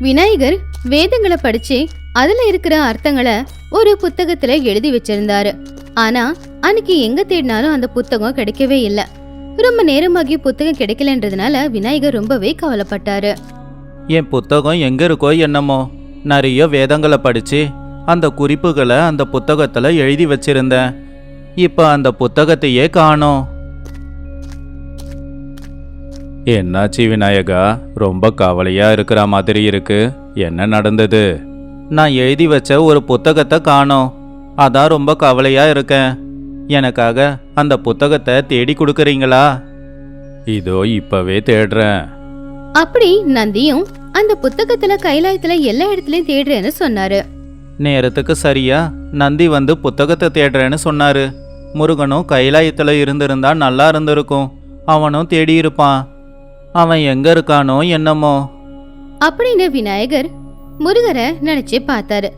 விநாயகர் வேதங்களை படிச்சு அதுல இருக்கிற அர்த்தங்களை ஒரு புத்தகத்துல எழுதி வச்சிருந்தாரு. ஆனா அன்னைக்கு எங்க தேடினாலும் அந்த புத்தகம் கிடைக்கவே இல்ல. ரொம்ப நேரமாகி புத்தகம் கிடைக்கலன்றதுனால விநாயகர் ரொம்பவே கவலைப்பட்டாரு. என் புத்தகம் எங்க இருக்கோ என்னமோ நிறைய வேதங்களை படிச்சு அந்த குறிப்புகளை அந்த புத்தகத்துல எழுதி வச்சிருந்தேன். இப்ப அந்த புத்தகத்தையே காணோம். என்னாச்சு விநாயகா? ரொம்ப கவலையா இருக்கிற மாதிரி இருக்கு. என்ன நடந்தது? நான் எழுதி வச்ச ஒரு புத்தகத்தை காணோம். அதான் ரொம்ப கவலையா இருக்கேன். எனக்காக அந்த புத்தகத்தை தேடி கொடுக்கறீங்களா? இதோ இப்பவே தேடுறேன். அப்படி நந்தியும் அந்த புத்தகத்துல கைலாயத்துல எல்லா இடத்துலயும் தேடுறேன்னு சொன்னாரு. நேரத்துக்கு சரியா நந்தி வந்து புத்தகத்தை தேடுறேன்னு சொன்னாரு. முருகனும் கைலாயத்துல இருந்திருந்தா நல்லா இருந்திருக்கும். அவனும் தேடி இருப்பான் அவன் எங்க இருக்கானோ என்னமோ. அப்படின்னு விநாயகர். முருகரை நினைச்சு பார்த்தாரு.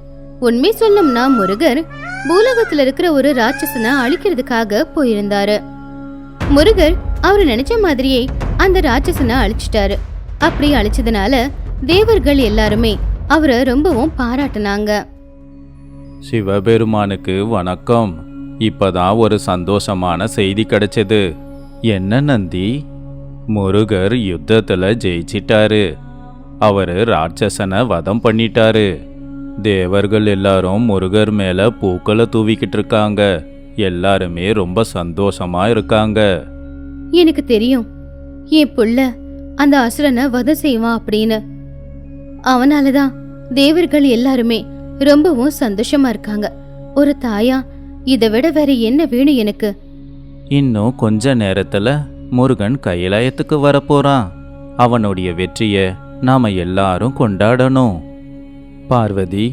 உண்மை சொல்லணும்னா முருகர் பூலோகத்துல இருக்கிற ஒரு ராட்சசனை அழிக்கிறதுக்காக போயிருந்தாரு. முருகர் அவரு நினைச்ச மாதிரியே அந்த ராட்சசனை அழிச்சிட்டாரு. அப்படி அழிச்சதுனால தேவர்கள் எல்லாருமே அவரை ரொம்பவும் பாராட்டுனாங்க. சிவபெருமானுக்கு வணக்கம். இப்பதான் ஒரு சந்தோஷமான செய்தி கிடைச்சது. என்ன நந்தி? முருகர் யுத்தத்துல ஜெயிச்சிட்டாரு. அவரு ராட்சசனை வதம் பண்ணிட்டாரு. தேவர்கள் எல்லாரும் முருகர் மேல பூக்களை தூவிக்கிட்டு இருக்காங்க. எல்லாருமே ரொம்ப சந்தோஷமா இருக்காங்க. எனக்கு தெரியும். என் புள்ள அந்த அசுரனை வதம் செய்வான் அப்படின்னு. அவனாலதான் தேவர்கள் எல்லாருமே ரொம்பவும் சந்தோஷமா இருக்காங்க. ஒரு தாயா இதை விட வேற என்ன வேணும் எனக்கு? இன்னும் கொஞ்ச நேரத்துல முருகன் கைலாயத்துக்கு வரப்போறான். அவனுடைய வெற்றியை நாம எல்லாரும் கொண்டாடணும். பார்வதி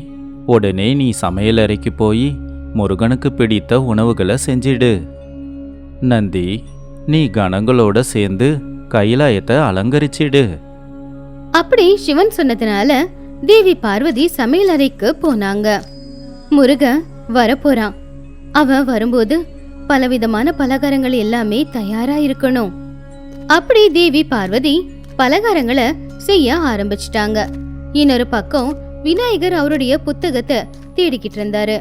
உடனே நீ சமையலறைக்கு போய் முருகனுக்கு பிடித்த உணவுகளை செஞ்சிடு. நந்தி நீ கணங்களோட சேர்ந்து கைலாயத்தை அலங்கரிச்சிடு. அப்படி சிவன் சொன்னதுனால தேவி பார்வதி சமையலறைக்கு போனாங்க. முருகன் வரப்போறான். அவன் வரும்போது பலவிதமான பலகாரங்கள் எல்லாமே தயாரா இருக்கணும். அப்படி தேவி பார்வதி பலகாரங்களை செய்ய ஆரம்பிச்சிட்டாங்க. இன்னொரு பக்கம் விநாயகர் அவருடைய புத்தகத்தை தேடிக்கிட்டு இருந்தாரு.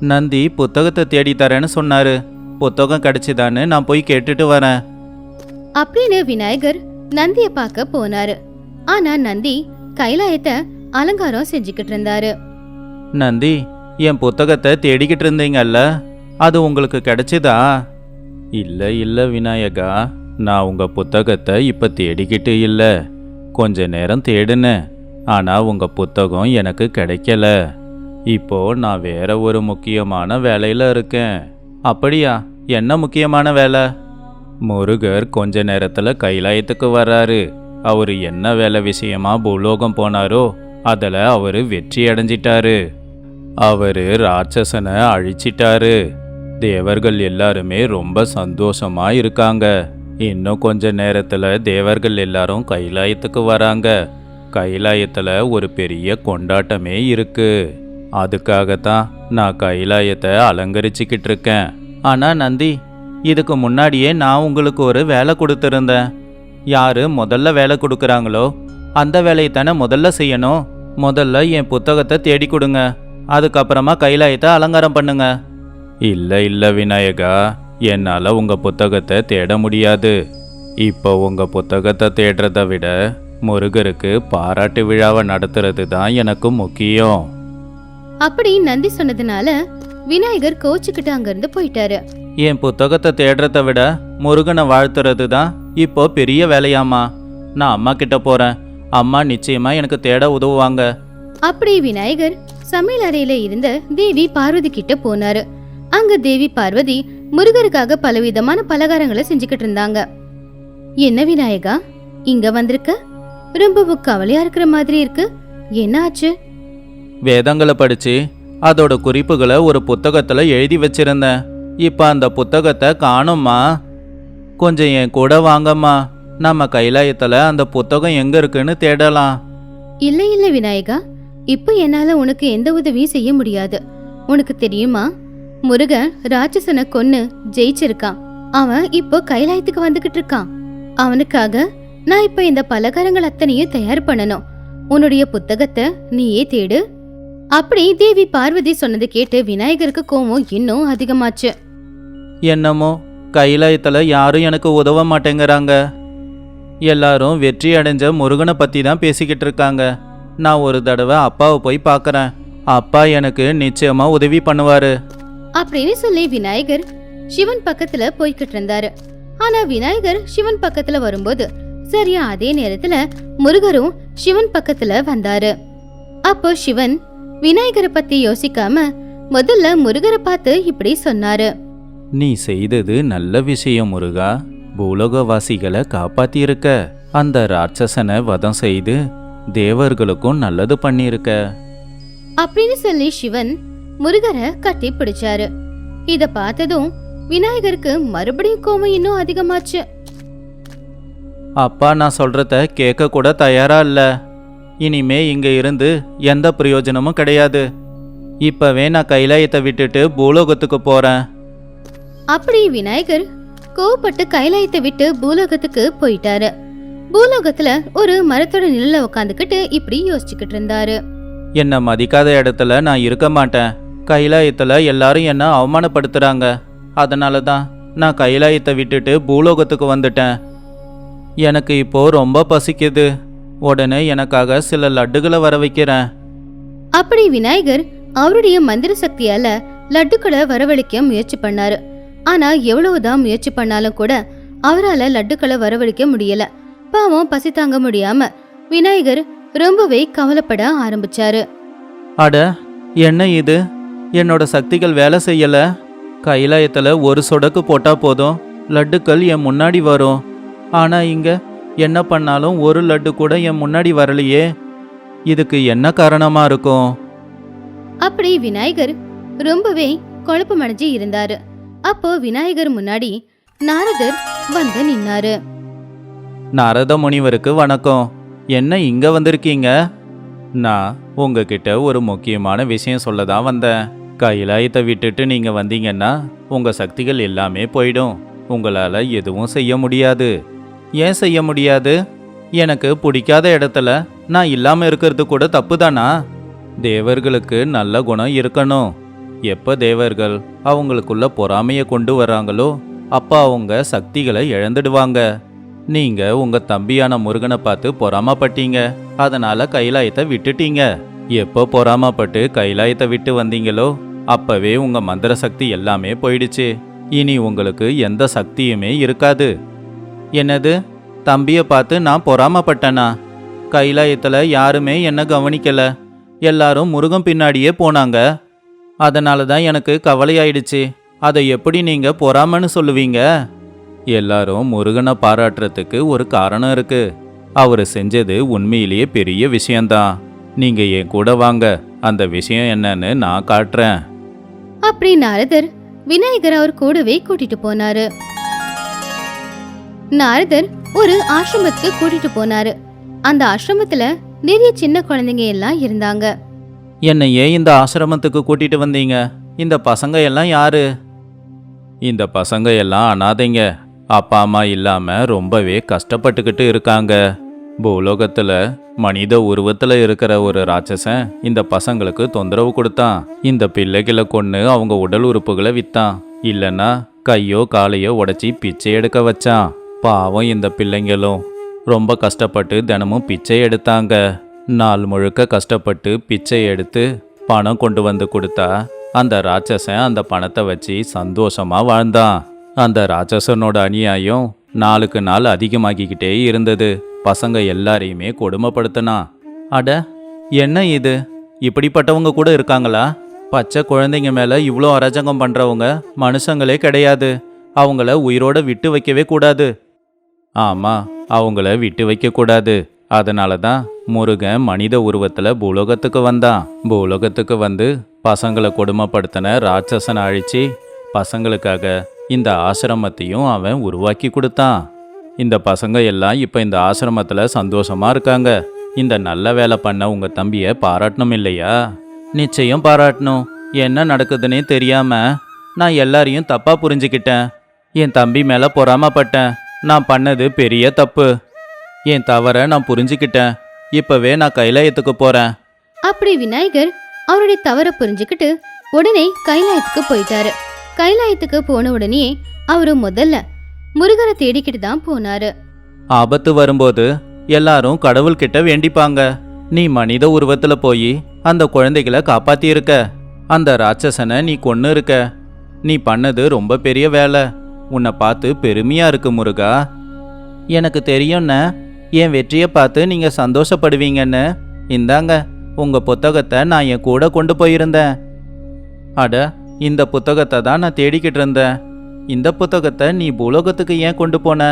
நந்தி புத்தகத்தை தேடி தரேன்னு சொன்னாரு. புத்தகம் கிடைச்சுதான்னு நான் போய் கேட்டுட்டு வரேன். அப்படின்னு விநாயகர் நந்திய பார்க்க போனாரு. ஆனா நந்தி கைலாயத்தை அலங்காரம் செஞ்சுக்கிட்டு இருந்தாரு. நந்தி என் புத்தகத்தை தேடிக்கிட்டு இருந்தீங்கல்ல? அது உங்களுக்கு கிடைச்சிதா? இல்லை இல்லை விநாயகா. நான் உங்கள் புத்தகத்தை இப்போ தேடிக்கிட்டு இல்லை. கொஞ்ச நேரம் தேடினேன் ஆனால் உங்கள் புத்தகம் எனக்கு கிடைக்கல. இப்போ நான் வேற ஒரு முக்கியமான வேலையில் இருக்கேன். அப்படியா? என்ன முக்கியமான வேலை? முருகர் கொஞ்ச நேரத்தில் கைலாயத்துக்கு வர்றாரு. அவர் என்ன வேலை விஷயமா பூலோகம் போனாரோ அதில் அவர் வெற்றி அடைஞ்சிட்டாரு. அவர் ராட்சசனை அழிச்சிட்டாரு. தேவர்கள் எல்லாருமே ரொம்ப சந்தோஷமா இருக்காங்க இன்னும் கொஞ்ச நேரத்துல தேவர்கள் எல்லாரும் கைலாயத்துக்கு வராங்க. கைலாயத்துல ஒரு பெரிய கொண்டாட்டமே இருக்கு. அதுக்காகத்தான் நான் கைலாயத்தை அலங்கரிச்சுக்கிட்டு இருக்கேன் ஆனா நந்தி இதுக்கு முன்னாடியே நான் உங்களுக்கு ஒரு வேலை கொடுத்துருந்தேன். யாரு முதல்ல வேலை கொடுக்குறாங்களோ அந்த வேலையை தானே முதல்ல செய்யணும். முதல்ல என் புத்தகத்தை தேடி கொடுங்க. அதுக்கப்புறமா கைலாயத்தை அலங்காரம் பண்ணுங்க. இல்ல இல்ல விநாயகா என்னால உங்க புத்தகத்தை தேட முடியாது. இப்போ உங்க புத்தகத்தை தேடுறதை விட முருகருக்கு பாராட்டு விழாவை நடத்துறது தான் எனக்கு முக்கியம். அப்படி நந்தி சொன்னதுனால விநாயகர் கோச்சுக்கிட்டு அங்கிருந்து போயிட்டாரு. என் புத்தகத்தை தேடுறதை விட முருகனை வாழ்த்துறது தான் இப்போ பெரிய வேலையாம்மா. நான் அம்மா கிட்ட போறேன். அம்மா நிச்சயமா எனக்கு தேட உதவுவாங்க. அப்படி விநாயகர் சமையல் அறையில இருந்த தேவி பார்வதி கிட்ட போனாரு. அங்க தேவி பார்வதி முருகருக்காக பலவிதமான பலகாரங்களை செஞ்சுக்கிட்டு இருந்தாங்க. என்ன விநாயகா இங்க வந்திருக்க? ரொம்பவும் கவலையா இருக்கிற மாதிரி இருக்கு. என்ன ஆச்சு? வேதங்களை படிச்சு அதோட குறிப்புகளை ஒரு புத்தகத்துல எழுதி வச்சிருந்தேன். இப்ப அந்த புத்தகத்தை காணோம்மா? கொஞ்சம் என் கூட வாங்கம்மா. நம்ம கைலாயத்துல அந்த புத்தகம் எங்க இருக்குன்னு தேடலாம். இல்ல இல்ல விநாயகா. இப்ப என்னால உனக்கு எந்த உதவியும் செய்ய முடியாது. உனக்கு தெரியுமா? முருகன் ராட்சசனை கொன்னு ஜெயிச்சிருக்கான். அவன் இப்போ கைலாயத்துக்கு வந்துகிட்டு இருக்கான். அவனுக்காக நான் இப்ப இந்த பலகாரங்கள் அத்தனையும் தயார் பண்ணணும். உன்னுடைய புத்தகத்தை நீயே தேடு. அப்படி தேவி பார்வதி சொன்னது கேட்டு விநாயகருக்கு கோவம் இன்னும் அதிகமாச்சு. என்னமோ கைலாயத்தில் யாரும் எனக்கு உதவ மாட்டேங்கிறாங்க. எல்லாரும் வெற்றி அடைஞ்ச முருகனை பற்றி தான் பேசிக்கிட்டு இருக்காங்க. நான் ஒரு தடவை அப்பாவை போய் பார்க்குறேன். அப்பா எனக்கு நிச்சயமாக உதவி பண்ணுவார். அப்படின்னு சொல்லி விநாயகர் சிவன் பக்கத்துல போய்கிட்டு இருந்தாரு. ஆனா விநாயகர் சிவன் பக்கத்துல வரும்போது சரியா அதே நேரத்துல முருகரும் சிவன் பக்கத்துல வந்தாரு. அப்போ சிவன் விநாயகரை பத்தி யோசிக்காம முதல்ல முருகரை பார்த்து இப்படி சொன்னாரு. நீ செய்தது நல்ல விஷயம் முருகா. பூலோகவாசிகளை காப்பாத்தியிருக்க அந்த ராட்சசனை வதம் செய்து தேவர்களுக்கும் நல்லது பண்ணியிருக்க. அப்படின்னு சொல்லி சிவன் முருகரை கட்டி பிடிச்சாரு. இத பார்த்ததும் விநாயகருக்கு மறுபடியும் கோவம் இன்னும் அதிகமாச்சு. அப்பா நான் சொல்றத கேட்க கூட தயாரா இல்ல. இனிமே இங்க இருந்து எந்த பிரயோஜனமும் கிடையாது. இப்பவே நான் கைலாயத்தை விட்டுட்டு பூலோகத்துக்கு போறேன். அப்படி விநாயகர் கோவப்பட்டு கைலாயத்தை விட்டு பூலோகத்துக்கு போயிட்டாரு. பூலோகத்துல ஒரு மரத்தோட நிழல்ல உட்காந்துக்கிட்டு இப்படி யோசிச்சுக்கிட்டு இருந்தாரு. என்னை மதிக்காத இடத்துல நான் இருக்க மாட்டேன். கைலாயத்தில் எல்லாரும் என்னை அவமானப்படுத்துகிறாங்க அதனால தான் நான் கைலாயத்தை விட்டுட்டு பூலோகத்துக்கு வந்துட்டேன். எனக்கு இப்போ ரொம்ப பசிக்குது. உடனே எனக்காக சில லட்டுகளை வர வைக்கிறேன். அப்படி விநாயகர் அவருடைய மந்திர சக்தியால லட்டுக்களை வரவழைக்க முயற்சி பண்ணாரு. ஆனா எவ்வளவுதான் முயற்சி பண்ணாலும் கூட அவரால லட்டுக்களை வரவழைக்க முடியல. பாவம் பசி தாங்க முடியாம விநாயகர் ரொம்பவே கவலைப்பட ஆரம்பிச்சாரு. அட என்ன இது? என்னோட சக்திகள் வேலை செய்யல. கைலாயத்தில் ஒரு சொடக்கு போட்டா போதும். லட்டுக்கள் என் முன்னாடி வரும். ஆனா இங்க என்ன பண்ணாலும் ஒரு லட்டு கூட என் முன்னாடி வரலையே. இதுக்கு என்ன காரணமா இருக்கும்? அப்படி விநாயகர் ரொம்பவே குழப்பமடைஞ்சு இருந்தாரு. அப்போ விநாயகர் முன்னாடி நாரதர் வந்து நின்னாரு. நாரத முனிவருக்கு வணக்கம். என்ன இங்க வந்திருக்கீங்க? நான் உங்ககிட்ட ஒரு முக்கியமான விஷயம் சொல்ல தான் வந்தேன். கைலாயத்தை விட்டுட்டு நீங்கள் வந்தீங்கன்னா உங்கள் சக்திகள் எல்லாமே போயிடும். உங்களால் எதுவும் செய்ய முடியாது. ஏன் செய்ய முடியாது? எனக்கு பிடிக்காத இடத்துல நான் இல்லாமல் இருக்கிறது கூட தப்பு தானா தேவர்களுக்கு நல்ல குணம் இருக்கணும். எப்போ தேவர்கள் அவங்களுக்குள்ள பொறாமையை கொண்டு வராங்களோ அப்போ அவங்க சக்திகளை இழந்துடுவாங்க. நீங்கள் உங்கள் தம்பியான முருகனை பார்த்து பொறாமப்பட்டீங்க. அதனால் கைலாயத்தை விட்டுட்டீங்க. எப்போ பொறாமப்பட்டு கைலாயத்தை விட்டு வந்தீங்களோ அப்பவே உங்க மந்திர சக்தி எல்லாமே போயிடுச்சு. இனி உங்களுக்கு எந்த சக்தியுமே இருக்காது. என்னது? தம்பியை பார்த்து நான் பொறாமப்பட்டனா? கைலாயத்தில் யாருமே என்ன கவனிக்கல. எல்லாரும் முருகன் பின்னாடியே போனாங்க. அதனால தான் எனக்கு கவலையாயிடுச்சு. அதை எப்படி நீங்க பொறாமன்னு சொல்லுவீங்க? எல்லாரும் முருகனை பாராட்டுறதுக்கு ஒரு காரணம் இருக்கு. அவர் செஞ்சது உண்மையிலேயே பெரிய விஷயம்தான். நீங்க என் கூட வாங்க. அந்த விஷயம் என்னன்னு நான் காட்டுறேன். அப்படி நாரதர் விநாயகர் அவர் கூடவே கூட்டிட்டு போனாரு. நாரதர் ஒரு ஆசிரமத்துக்கு கூட்டிட்டு போனாரு. அந்த ஆசிரமத்துல நிறைய சின்ன குழந்தைங்க எல்லாம் இருந்தாங்க. என்னை ஏன் இந்த ஆசிரமத்துக்கு கூட்டிட்டு வந்தீங்க? இந்த பசங்க எல்லாம் யாரு? இந்த பசங்க எல்லாம் அனாதைங்க. அப்பா அம்மா இல்லாம ரொம்பவே கஷ்டப்பட்டுக்கிட்டு இருக்காங்க. பூலோகத்துல மனித உருவத்துல இருக்கிற ஒரு ராட்சசன் இந்த பசங்களுக்கு தொந்தரவு கொடுத்தான். இந்த பிள்ளைகளை கொண்டு அவங்க உடல் உறுப்புகளை வித்தான். இல்லைன்னா கையோ காலையோ உடைச்சி பிச்சை எடுக்க வச்சான். பாவம் இந்த பிள்ளைங்களும். ரொம்ப கஷ்டப்பட்டு தினமும் பிச்சை எடுத்தாங்க. நாள் முழுக்க கஷ்டப்பட்டு பிச்சை எடுத்து பணம் கொண்டு வந்து கொடுத்தா அந்த ராட்சசன் அந்த பணத்தை வச்சு சந்தோஷமா வாழ்ந்தான். அந்த ராட்சசனோட அநியாயம் நாளுக்கு நாள் அதிகமாகிக்கிட்டே இருந்தது. பசங்க எல்லாரையுமே கொடுமைப்படுத்தினான் அட என்ன இது? இப்படிப்பட்டவங்க கூட இருக்காங்களா? பச்சை குழந்தைங்க மேல இவ்வளோ அராஜகம் பண்றவங்க மனுஷங்களே கிடையாது. அவங்கள உயிரோட விட்டு வைக்கவே கூடாது. ஆமா அவங்கள விட்டு வைக்க கூடாது. அதனால தான் முருகன் மனித உருவத்துல பூலோகத்துக்கு வந்தான். பூலோகத்துக்கு வந்து பசங்களை கொடுமைப்படுத்தின ராட்சசனை அழிச்சு பசங்களுக்காக இந்த ஆசிரமத்தையும் அவன் உருவாக்கி கொடுத்தான். இந்த பசங்க எல்லாம் இப்போ இந்த ஆசிரமத்தில் சந்தோஷமாக இருக்காங்க. இந்த நல்ல வேலை பண்ண உங்கள் தம்பியை பாராட்டணும் இல்லையா? நிச்சயம் பாராட்டணும். என்ன நடக்குதுன்னே தெரியாம நான் எல்லாரையும் தப்பாக புரிஞ்சுக்கிட்டேன். என் தம்பி மேலே பொறாமப்பட்டேன். நான் பண்ணது பெரிய தப்பு. என் தவற நான் புரிஞ்சுக்கிட்டேன். இப்பவே நான் கைலாயத்துக்கு போறேன். அப்படி விநாயகர் அவருடைய தவற புரிஞ்சுக்கிட்டு உடனே கைலாயத்துக்கு போயிட்டாரு. கைலாயத்துக்கு போன உடனே அவரு முதல்ல முருகரை தேடிக்கிட்டு தான் போனாரு. ஆபத்து வரும்போது எல்லாரும் கடவுள்கிட்ட வேண்டிப்பாங்க. நீ மனித உருவத்துல போய் அந்த குழந்தைகளை காப்பாத்தியிருக்க. அந்த ராட்சசனை நீ கொன்னு இருக்க நீ பண்ணது ரொம்ப பெரிய வேலை. உன்னை பார்த்து பெருமையா இருக்கு முருகா. எனக்கு தெரியும்ண்ண என் வெற்றியை பார்த்து நீங்க சந்தோஷப்படுவீங்கன்னு. இந்தாங்க உங்க புத்தகத்தை நான் என் கூட கொண்டு போயிருந்தேன். அட இந்த புத்தகத்தை தான் நான் தேடிக்கிட்டு இருந்தேன். இந்த புத்தகத்தை நீ பூலோகத்துக்கு ஏன் கொண்டு போன?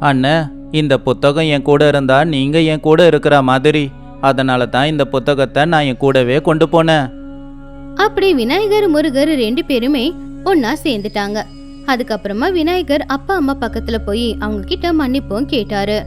அண்ணே இந்த புத்தகம் என் கூட இருந்தா நீங்க என் கூட இருக்கிற மாதிரி. அதனால தான் இந்த புத்தகத்தை நான் என் கூடவே கொண்டு போனேன். அப்படி விநாயகர் முருகர் ரெண்டு பேருமே ஒன்னா சேர்ந்துட்டாங்க. அதுக்கப்புறமா விநாயகர் அப்பா அம்மா பக்கத்துல போய் அவங்க கிட்ட மன்னிப்பும் கேட்டாரு.